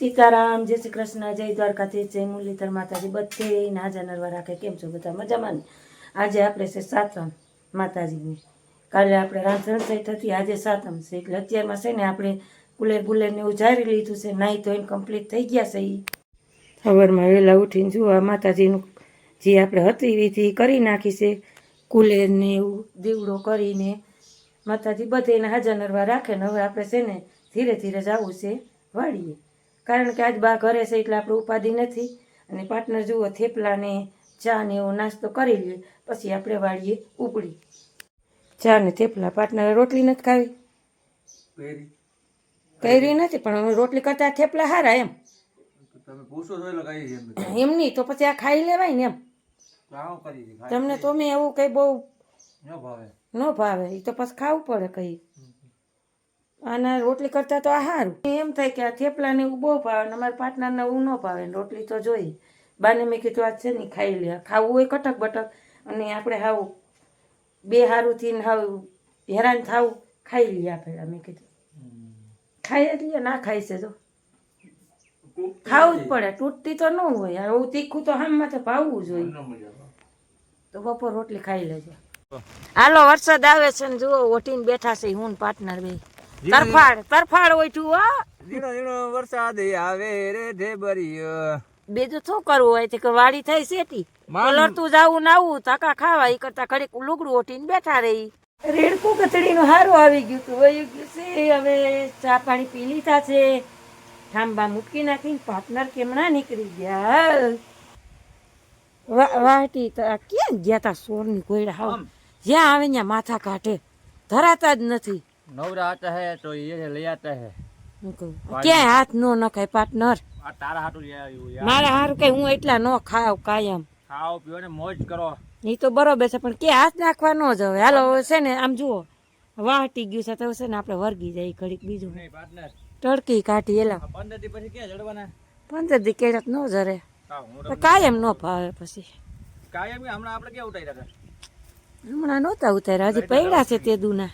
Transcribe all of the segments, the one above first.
સીતારામ, જય શ્રી કૃષ્ણ, જય દ્વારકાથી જય મુરલીધર માતાજી બધે નાજા નરવા રાખે. કેમ છો બધા? મજામાં આજે આપણે છે સાતમ માતાજીની. કાલે આપણે રાંધણ થઈ થતી, આજે સાતમ છે. એટલે અત્યારમાં છે ને આપણે કુલેર બુલેર ને એવું જારી લીધું છે, નાહી એને કમ્પ્લીટ થઈ ગયા છે એ સવારમાં વહેલા ઉઠીને જુઓ, આ માતાજીનું જે આપણે હતી વિધિ કરી નાખી છે કુલેર ને એવું દીવડો કરીને. માતાજી બધે એને હાજર નરવા રાખે ને હવે આપણે છે ને ધીરે ધીરે જવું છે, વાળીએ. કારણ કે આજ બા ઘરે છે એટલે આપણે ઉપાધિ નથી. અને પાર્ટનર જુઓ થેપલા ને ચા ને એવો નાસ્તો કરી લઈએ પછી આપણે વાળીએ ઉપડી. ચા ને થેપલા પાર્ટનરે રોટલી નથી ખાવી. કરી નથી પણ રોટલી કરતા થેપલા સારા એમ. એમ. નહીં તો પછી આ ખાઈ લેવાય ને એમ. તમને તો મેં એવું કંઈ બહુ ન ભાવે. ન ભાવે એ તો પછી ખાવું પડે કઈ. આના રોટલી કરતા તો આ સારું એમ થાય કે આ થેપલા ને એવું બહુ ભાવે ને અમારા પાર્ટનરને એવું ન ભાવે ને રોટલી તો જોઈ. બાને મેં કીધું આ છે ને ખાઈ લે. ખાવું હોય કટક બટક અને આપણે હાવ બે હારુંથી થઈને હાવ હેરાન થાવું ખાઈ લઈએ આપણે. મેં કીધું ખાઈ જ લઈએ ના ખાઈ છે તો. ખાવું જ પડે તૂટતી તો ન હોય. હવે તીખું તો હામમાં તો ભાવવું જોઈએ. તો બપોર રોટલી ખાઈ લેજો. હાલો વરસાદ આવે છે ને જુઓ ઓટીને બેઠા છે હું પાર્ટનર બે તરફાડ તરફાડ ઓઠું હો. ઝીણો ઝીણો વરસાદ આવે રે ઢેબરિયો. બીજું શું કરવું હોય કે વાડી થઈ શેટી પલળતું જાવું ના આવું તાકા ખાવા એ કરતા ઘડીક લુગડું ઓટીને બેઠા રહી રેડકું કચડીનું હારું આવી ગયું તું વયું ગયું છે. હવે ચા પાણી પી લીધા છે. ઠાંબા મૂકી નાખીને પાર્ટનર કેમણા નીકળી ગયા. વાટી તો આ ક્યાં ગયા તા સોરની કોયડા જ્યાં આવે ત્યાં માથા કાઢે. ધરાતા જ નથી. નવરા આતા હે તો ये લઈ આતા હે. ક્યાંય હાથ નો નખાય પાર્ટનર આ તારા હાટુ લઈ આવ્યું મારા હારું કે હું એટલા નો ખાવ કાયમ. ખાઓ પીઓ ને મોજ કરો. એ તો બરોબર છે પણ કે હાથ નાખવાનો જ હવે હાલો છે ને આમ જુઓ. વાટી ગયું છે તો છે ને આપણે વર્ગી જાય ઘડીક બીજું. પાર્ટનર ટડકી કાઢી એલા પંદર દી પછી ક્યાં જડવાના? પંદર દી કેળત ન જરે. કાયમ ન ભાવે પછી. કાયમ હમણાં આપણે ક્યાં ઉતાર્યા હતા? હમણાં નહોતા ઉતાર્યા હજી પડ્યા છે તે દુના.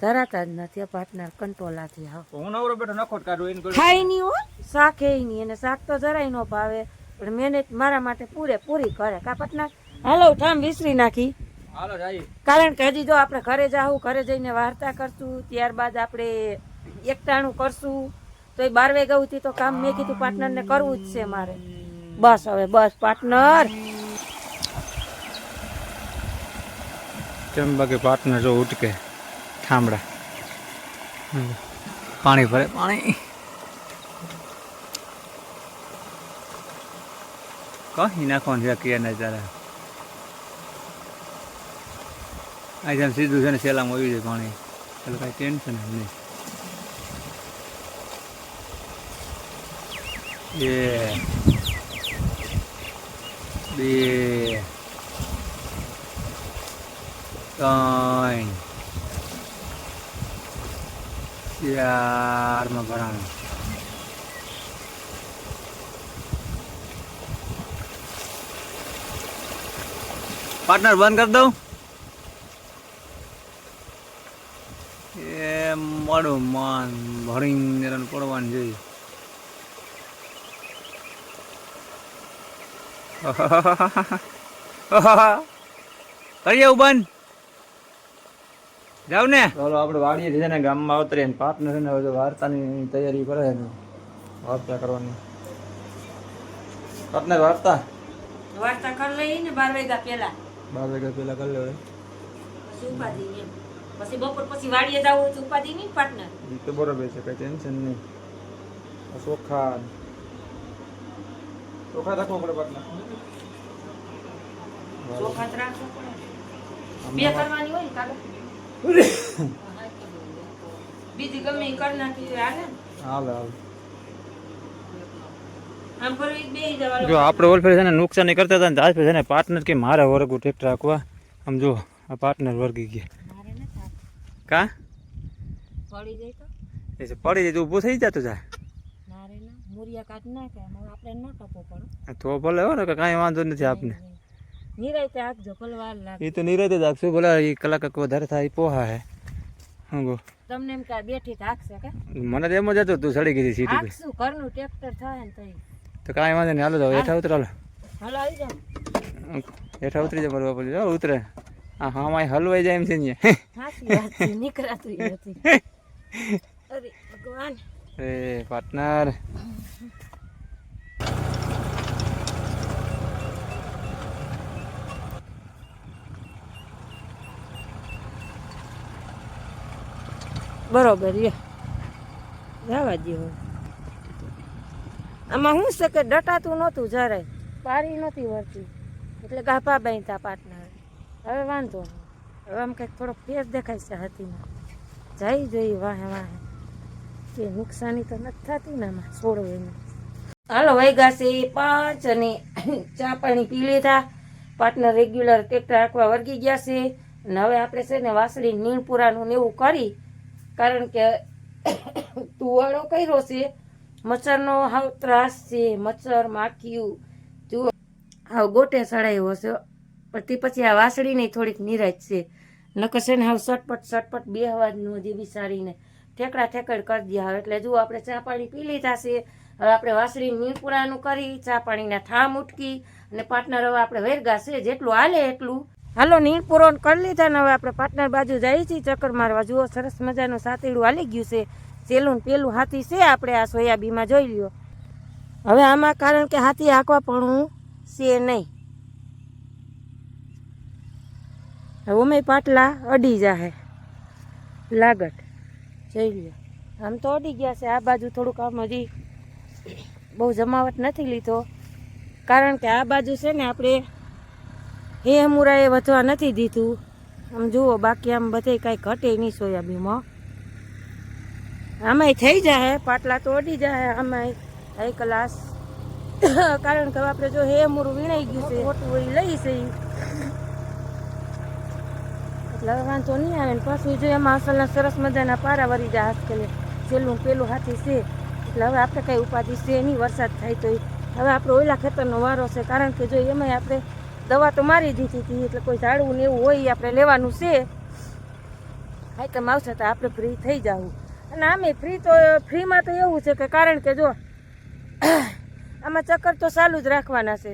ધરાતા જ નથી પાર્ટનર કંટોલાથી આવ. હું નવરો બેઠો નખોટ કાઢું એને ખાય નહીં હો શાક નહીં અને શાક તો જરાય ન ભાવે. પણ મહેનત મારા માટે પૂરે પૂરી કરે. કા પાર્ટનર હાલો ઠામ વિસરી નાખી. હાલો જાય કારણ કે હજી જો આપણે ઘરે જાવું ઘરે જઈને વાર્તા કરશું ત્યારબાદ આપણે એકટાણું કરશું તો એ બાર વાગ્યાથી તો કામ મેં કીધું પાર્ટનરને કરવું જ છે મારે. બસ હવે બસ પાર્ટનર કેમ બાકી પાર્ટનર જો ઉટકે? થાંભળા. પાણી ભરે, પાણી. કહી નાખવાનું છે કે ને તારે આ જેમ સીધું છે ને સેલામાં આવી જાય પાણી. એટલે કાંઈ ટેન્શન નહીં. એ બે. ત્રણ. ચારમાં ભરાણું. પાર્ટનર બંધ કરી દઉં? એ મળું માન ભરીને રન પડવાનું જોઈએ. કરીએ આવું બંધ? જાવ ને ચાલો આપણે વાડીએ છે ને ગામમાં આવતરીએ ને પાર્ટનર છે ને હવે વાર્તાની તૈયારી કરે છે વાર્તા કરવાની. પાર્ટનર વાર્તા? વાર્તા કરી લઈ ને બાર વાગ્યા પહેલા. બાર વાગ્યા પહેલા કરી લેવાય. પછી ઉપાધિ એમ. પછી બપોર પછી વાડીએ જવું તો ઉપાધિ નહીં પાર્ટનર એ તો બરોબર છે કઈ ટેન્શન નહીં. ચોખા ચોખા રાખવું પડે પાર્ટનર ચોખાત રાખવું પડે. બે કરવાની હોય કાકા બીજી ગમે એ કરી નાખી હાલે? હાલે જો આપણે ઓલફેર છે ને નુકસાની કરતા હતા ને તો આજ છે ને પાર્ટનર કે મારે વર્ગું ટ્રેક્ટર રાખવા. આમ જો આ પાર્ટનર વર્ગી ગયા. મારે કા? પડી જાય તો? પડી જાય તો ઊભું થઈ જતું જાય મારે મૂરિયા મુરિયા કાઢ નાખે એમાં આપણે ન ટપો પડો. તો ભલે હો ને કાંઈ વાંધો નથી આપને. નિરાયતે લાગે. એ તો નિરાતે જ આપશું ભલે એ કલાક વધારે થાય પોહા હે. હંગો તમને એમ કે બેઠી બેઠી થાકશે કે? મને તો એમ જ હતું તું સડી ગઈ સીટી થાકશું ઘરનું ટ્રેક્ટર થાય ને તઈ તો કાંઈ વાંધો નહીં હાલો તો હેઠા ઉતરો હાલો. હાલો આવી જાઓ. હેઠા ઉતરી જાય મારું બાપા જો ઉતરે. આ હા માય હલવાઈ જાય એમ છે ને નીકળાતું નથી. અરે ભગવાન. એ પાર્ટનર બરોબર રે જવા દો આમાં શું છે કે ડટાતું નહોતું જરાય પારી નહોતી વળતી. એટલે ગાભા બાંધતા પાટના. હવે વાંધો હવે આમ કંઈક થોડોક ફેર દેખાય છે હાથીમાં. જઈ જોઈએ વાહે વાહે. કે નુકસાની તો નથી થતી ને આમાં છોડો એને હાલો વાગ્યા છે પાંચ અને ચા પાણી પી લીધા. પાર્ટનર રેગ્યુલર ટેક્ટર રાખવા વર્ગી ગયા છે. અને હવે આપણે છે ને વાસળી નીણપુરાનું ને એવું કરી કારણ કે તુવાળો કર્યો છે, મચ્છરનો હાવ ત્રાસ છે, મચ્છર માખીયું જુઓ હાવ ગોટે સડાયો છે પણ પછી આ વાસળીની થોડીક નિરાજ છે. નકર ને હાવ સટપટ સટપટ બે અવાજનું જે બિસાડીને ઠેકડા ઠેકડ કરી દે હવે. એટલે જુઓ આપણે ચા પાણી પી લીધા છે, હવે આપણે વાસળી નીરપુરાનું કરી, ચા પાણીના થામ ઉટકી, અને પાર્ટનર હવે આપણે વેરગા છે, જેટલું હાલે એટલું. હાલો નીલપુરો કરી લીધા ને હવે આપણે પાર્ટનર બાજુ જઈએ છીએ ચક્કર મારવા. જુઓ, સરસ મજાનું સાતેડું હાલી ગયું છે. સેલું પેલું હાથી છે આપણે આ સોયાબીમાં જોઈ લ્યો. હવે આમાં કારણ કે હાથી હાંકવા પણ છે નહીં. ઓમે પાટલા અડી જાહે. લાગટ જોઈ લ્યો. આમ તો અડી ગયા છે. આ બાજુ થોડુંક આમ હજી બહુ જમાવટ નથી લીધો. કારણ કે આ બાજુ છે ને આપણે હે મુરાએ વધવા નથી દીધું. આમ જુઓ, બાકી આમ બધે કાંઈ ઘટે નહીં સોયાબીનમાં. આમાંય થઈ જાય પાટલા તો અડી જાય આમાંય. એક ક્લાસ. કારણ કે આપણે જો હે અમુરું વીણાઈ ગયું છે, મોટું હોય લઈ છે એટલે વાંધો નહીં આવે ને પાછું જો એમાં અસલના સરસ મજાના પારા વરી જાય આજકાલ પેલું છેલ્લું પેલું હાથી છે. એટલે હવે આપણે કાંઈ ઉપાધિ છે નહીં, વરસાદ થાય તો હવે આપણે ઓલા ખેતરનો વારો છે, કારણ કે જો એમાંય આપણે દવા તો મારી દીધી હતી એટલે કોઈ ઝાડવું ને એવું હોય આપણે લેવાનું છે. આઈટમ આવશે તો આપણે ફ્રી થઈ જવું અને આમે ફ્રી તો ફ્રીમાં તો એવું છે કે કારણ કે જો, આમાં ચક્કર તો ચાલુ જ રાખવાના છે.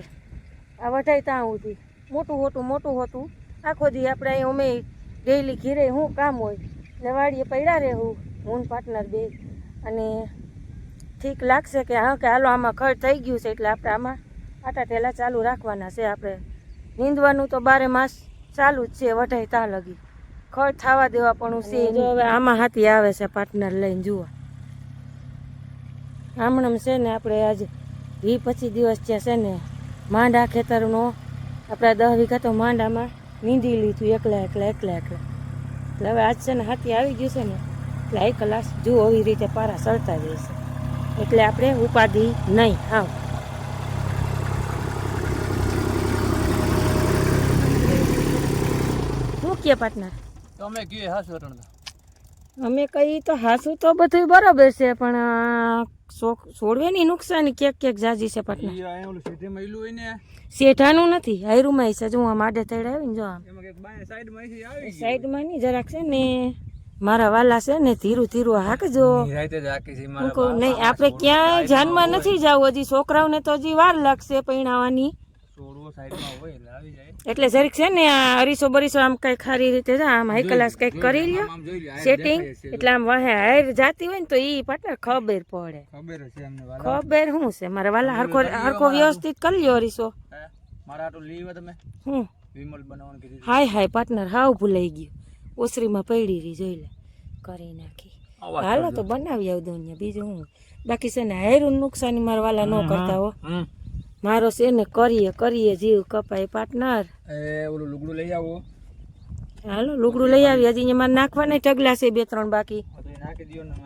આ વઢાઈ ત્યાં સુધી. મોટું હોતું મોટું હોતું. આખો દી આપણે અહીં અમે ડેઈલી ઘીરે શું કામ હોય, ને વાડીએ પડ્યા રહેવું, હું પાર્ટનર બે. અને ઠીક લાગશે કે હા, કે હાલો, આમાં ખર્ચ થઈ ગયું છે, એટલે આપણે આમાં આટા ટેલા ચાલુ રાખવાના છે આપણે. નીંદવાનું તો બારે માસ ચાલુ જ છે વઢાઈ તા લગી. ખર્ચ થવા દેવા પણ છે હવે આમાં હાથી આવે છે પાર્ટનર લઈને જુઓ. આમણમ છે ને આપણે આજે વી પચીસ દિવસ ત્યાં છે ને માંડા ખેતરનો આપણા દસ વીઘા તો માંડામાં નીંદી લીધું એકલા એકલા એકલા એકલા. એટલે હવે આજ છે ને હાથી આવી ગયું છે ને એટલે એક કલાક જુઓ એવી રીતે પારા સળતા છે. એટલે આપણે ઉપાધિ નહીં આવ કે પાર્ટનર તમે કયો હાસુ અટણ અમે કઈ તો હાસું તો બધું બરાબર છે પણ છોડવેની નુકસાની ક્યાંક ક્યાંક જાજી છે પાટના ને? શેઠાનું નથી હાયરુમાં છે જો આમ આડે તળે આવીને જો આમ. સાઈડમાં આવી નહીં જરાક છે ને મારા વાલા છે ને ધીરું ધીરું હાકજો. નહીં આપણે ક્યાંય જાનમાં નથી જવું હજી છોકરાઓને તો હજી વાર લાગશે પૈણાવાની. એટલે જરીક છે ને આ અરીસો બરીસો આમ કઈ ખારી રીતે આમ હાઈ ક્લાસ કંઈક કરી લ્યો સેટિંગ એટલે આમ વાહે હાયર જાતી હોય ને તો ઈ પાટે ખબર પડે. ખબર શું છે? મારા વાલા હરખો હરખો વ્યવસ્થિત કરી લ્યો અરીસો? મારા આટલું લીવ તમે? હું? વિમલ બનાવવાનું કીધું હાય હાય પાર્ટનર હાવ ભૂલાઈ ગયું. ઓસરીમાં પડી રહી જોઈ લે. કરી નાખી. હાલો તો બનાવી આવ દઉં બીજું હું બાકી છે ને હાયરું નુકસાની મારા વાલા ન કરતા હો. મારો છે ને કરીએ કરીએ જીવ કપાય પાર્ટનર એ ઓલું લુગડું લઈ આવો. હાલો લુગડું લઈ આવી હજી મારે નાખવાના ઢગલા છે બે ત્રણ બાકી.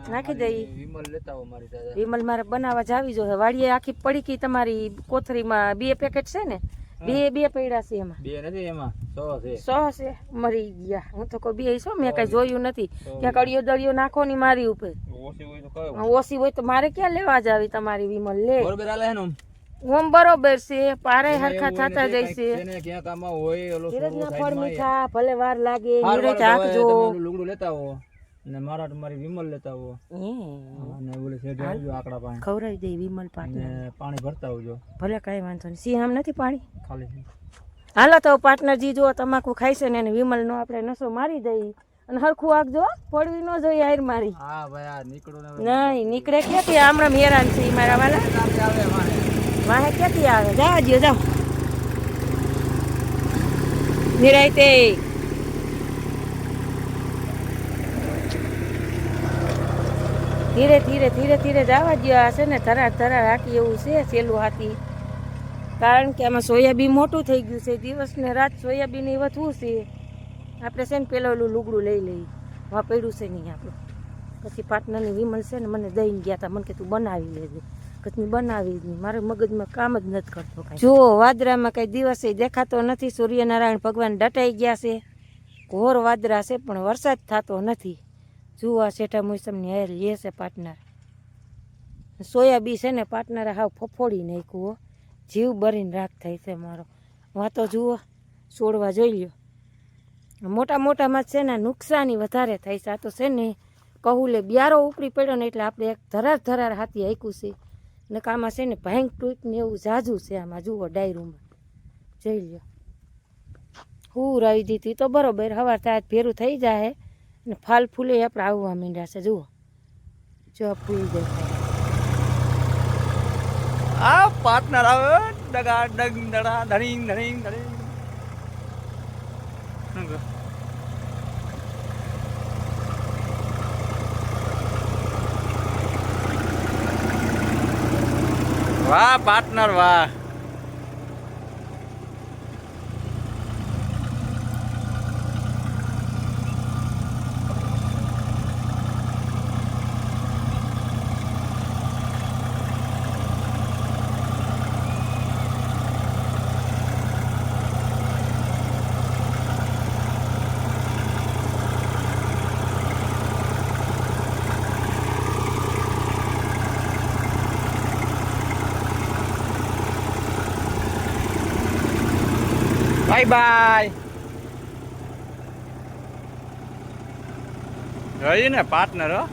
નાખી દઈ વિમલ લેતા આવો મારી સાથે વિમલ મારે બનાવવા જાવી જો વાડીએ આખી પડી ગઈ તમારી કોથરીમાં બે પેકેટ છે ને? બે બે પડ્યા છે એમાં. બે નથી એમાં. સો છે. સો છે. મરી ગયા. હું તો કોઈ બે છો? મેં કઈ જોયું નથી. ક્યાં કડિયો દળિયો નાખો ની મારી ઉપર. ઓછી હોય તો ઓછી હોય તો મારે ક્યાં લેવા જાવી તમારી વિમલ? લે. બરોબર આલે ને? ઓમ બરોબર છે પારે હરખા થતા જાય છે. ક્યાંક આમાં હોય ઓલો ફળ મીઠા ભલે વાર લાગે નીરજ ઓલું લુગડું લેતા હો ને મારા મારી વિમલ લેતા હો. અને ઓલે શેઠે આવજો આકડા પાણી. ખવડાવી દે વિમલ પાટનર પાણી ભરતા આવજો. ભલે કઈ વાંધો નહીં. સિંહ આમ નથી પાણી? ખાલી હાલો તો પાર્ટનરજી જો તમાકુ ખાઈ છે ને એને વિમલનો આપણે નસો મારી દઈ અને હરખું આખજો પડવી ન જોઈએ હાર મારી. હા ભાઈ આ નીકળો નહીં નીકળે કે હમણાં હેરાન છે મારા વાલા. આવે વાહે ક્યાંથી આવે? જા જ્યો જાઓ. નિરાયતે ધીરે ધીરે ધીરે ધીરે જવા દ્યો આ છે ને, ધરાર ધરાર હાટી એવું છે સેલું હાથી કારણ કે આમાં સોયાબીન મોટું થઈ ગયું છે. દિવસ ને રાત સોયાબીન એ વધવું છે. આપણે છે ને પેલું લુગડું લઈ લઈ. વાપર્યું છે નહીં આપણું. પછી પાર્ટનરની વિમલ છે ને મને દઈને ગયા હતા મને કે તું બનાવી લેજે. કચની બનાવી જ નહીં મારા મગજમાં કામ જ નથી કરતો જુઓ વાદરામાં કઈ દિવસે દેખાતો નથી, સૂર્યનારાયણ ભગવાન દટાઈ ગયા છે. ઘોર વાદરા છે, પણ વરસાદ થતો નથી. જુઓ આ શેઠા મોસમની હેર લે છે પાર્ટનર સોયાબી છે ને પાર્ટનર હાવ ફફોડી નાખ્યું જીવ બરીને રાખ થાય છે મારો. વાતો જુઓ, છોડવા જોઈ લ્યો. મોટા મોટામાં છે ને, નુકસાની વધારે થાય છે. આ તો છે ને, કહું લે, બ્યારો ઉપડી પડ્યો ને એટલે આપણે એક ધરાર ધરાર હાથી હાંક્યું છે. ને આમાં છે ને ભાંગ ટૂંક ને એવું ઝાઝું છે આમાં. જુઓ, ડાયરૂમાં. જોઈ લ્યો. હું રાવી દીધી તો બરોબર, હવાર થાય ભેરું થઈ જાય અને ફાલ ફૂલે આપણે આવવા માંડ્યા છે. જુઓ. જો ફૂલ દેખાય. આ પાર્ટનર આવે ડગા, ડગ, ડડા, ધણી ધણી ધડીંગ વાહ પાર્ટનર વાહ. બાય બાય રહ્યું ને પાર્ટનર હો.